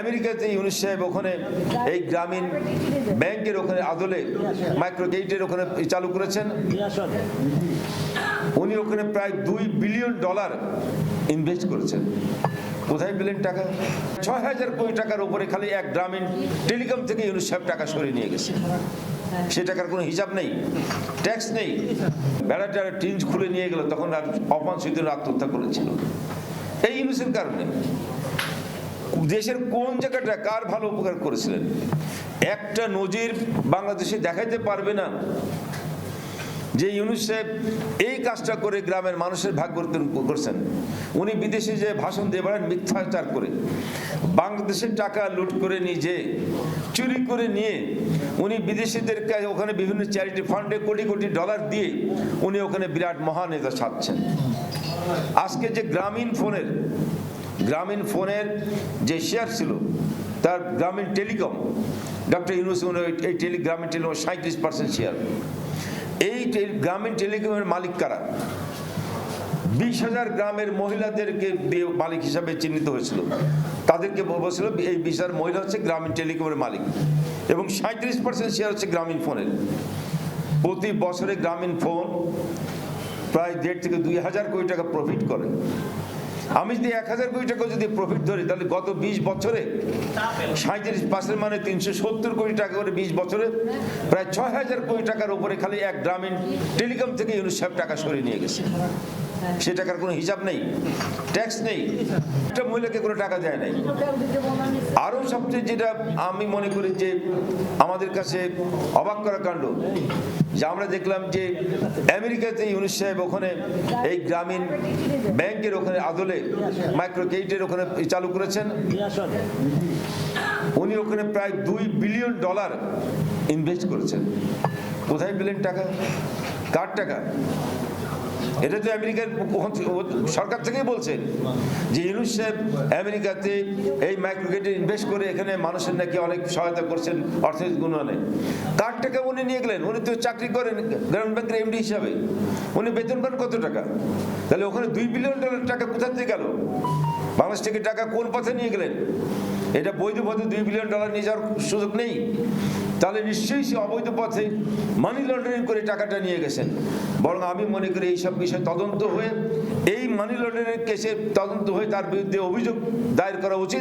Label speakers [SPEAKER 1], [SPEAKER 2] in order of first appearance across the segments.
[SPEAKER 1] আমেরিকাতে ইউনুস সাহেব ওখানে, এই গ্রামীণ ব্যাংকের ওখানে আদলে মাইক্রো ক্রেডিটের ওখানে চালু করেছেন, উনি ওখানে প্রায় দুই বিলিয়ন ডলার ইনভেস্ট করেছেন। কোথায় পেলেন টাকা? ছয় হাজার কোটি টাকার উপরে খালি এক গ্রামীণ টেলিকম থেকে ইউনুস সাহেব টাকা সরিয়ে নিয়ে গেছে। সে টাকার কোনো হিসাব নেই, ট্যাক্স নেই। বেড়াটা টিঞ্জ খুলে নিয়ে গেল, তখন আর অপমান সুইদের আত্মহত্যা করেছিল। এই ইউনুসের কারণে। দেশের কোন জায়গাটা কার ভালো উপকার করেছিলেন? একটা নজির বাংলাদেশে দেখাইতে পারবে না। যে ইউনুস সাহেব এই কাজটা করে গ্রামের মানুষের ভাগ করছেন। উনি বিদেশে যে ভাষণ দিয়ে বেড়ান মিথ্যাচার করে। বাংলাদেশের টাকা লুট করে নিজে, চুরি করে নিয়ে উনি বিদেশিদের কাছে ওখানে বিভিন্ন চ্যারিটি ফান্ডে কোটি কোটি ডলার দিয়ে উনি ওখানে বিরাট মহানেতা ছাড়ছেন আজকে যে গ্রামীণ ফোনের গ্রামীণ ফোনের যে শেয়ার ছিল, তার গ্রামীণ টেলিকম, ডক্টর ইউনুস এই টেলি গ্রামীণ টেলিকম সাঁত্রিশ পার্সেন্ট শেয়ার। এই গ্রামীণ টেলিকমের মালিক কারা? বিশ হাজার গ্রামের মহিলাদেরকে মালিক হিসাবে চিহ্নিত হয়েছিল। তাদেরকে বলছিল এই বিশ হাজার মহিলা হচ্ছে গ্রামীণ টেলিকমের মালিক। এবং সাঁত্রিশ পার্সেন্ট শেয়ার হচ্ছে গ্রামীণ ফোনের। প্রতি বছরে গ্রামীণ ফোন প্রায় দেড় থেকে দুই হাজার কোটি টাকা প্রফিট করে আমি যদি এক হাজার কোটি টাকা যদি প্রফিট ধরি, তাহলে গত বিশ বছরে সাঁত্রিশ পার্সেন্ট মানে তিনশো সত্তর কোটি টাকা করে বিশ বছরে প্রায় ছয় হাজার কোটি টাকার উপরে খালি এক গ্রামীণ টেলিকম থেকে ইউনুস সাহেব টাকা সরিয়ে নিয়ে গেছে। সে টাকার কোনো হিসাব নেই ট্যাক্স নেই, একটা মহিলাকে কোনো টাকা দেয় নাই। আরও সবচেয়ে যেটা আমি মনে করি যে আমাদের কাছে অবাক করা কাণ্ড, যে আমরা দেখলাম যে আমেরিকাতে ইউনুস সাহেব ওখানে এই গ্রামীণ ব্যাংকের ওখানে আদলে মাইক্রো ক্রেডিটের ওখানে চালু করেছেন। উনি ওখানে প্রায় দুই বিলিয়ন ডলার ইনভেস্ট করেছেন। কোথায় পেলেন টাকা? কার টাকা? এটা তো আমেরিকার সরকার থেকেই বলছেন যে ইউনুস সাহেব আমেরিকাতে এই মাইক্রোক্রেডিট ইনভেস্ট করে এখানে মানুষের নাকি অনেক সহায়তা করছেন অর্থনৈতিক উন্নয়নে। কার টাকা উনি নিয়ে গেলেন? উনি তো চাকরি করেন গ্রামীণ ব্যাংকের এমডি হিসাবে। উনি বেতন পান কত টাকা? তাহলে ওখানে দুই বিলিয়ন ডলার টাকা কোথা থেকে গেল? বাংলাদেশ থেকে টাকা কোন পথে নিয়ে গেলেন? এটা বৈধ পথে দুই বিলিয়ন ডলার নিয়ে যাওয়ার সুযোগ নেই। তাহলে নিশ্চয়ই সে অবৈধ পথে মানি লন্ডারিং করে টাকাটা নিয়ে গেছেন। বরং আমি মনে করি এইসব বিষয়ে তদন্ত হয়ে, এই মানি লন্ডারিং কেসে তদন্ত হয়ে তার বিরুদ্ধে অভিযোগ দায়ের করা উচিত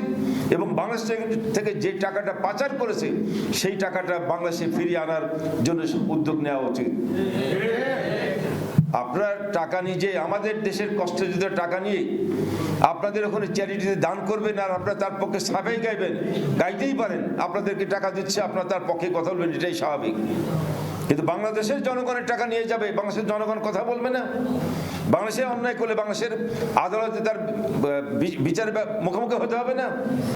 [SPEAKER 1] এবং বাংলাদেশ থেকে- যে টাকাটা পাচার করেছে, সেই টাকাটা বাংলাদেশে ফিরিয়ে আনার জন্য উদ্যোগ নেওয়া উচিত। আপনার টাকা নিজে আমাদের দেশের কষ্টে যদি টাকা নিয়ে আপনাদের ওখানে চ্যারিটিতে দান করবেন আর আপনারা তার পক্ষে সাফাই গাইবেন, গাইতেই পারেন। আপনাদেরকে টাকা দিচ্ছে, আপনারা তার পক্ষে কথা বলবেন, এটাই স্বাভাবিক। কিন্তু বাংলাদেশের জনগণের টাকা নিয়ে যাবে, বাংলাদেশের জনগণ কথা বলবে না। বাংলাদেশে অন্যায় করলে বাংলাদেশের আদালতে তার বিচার মুখোমুখি হতে হবে না।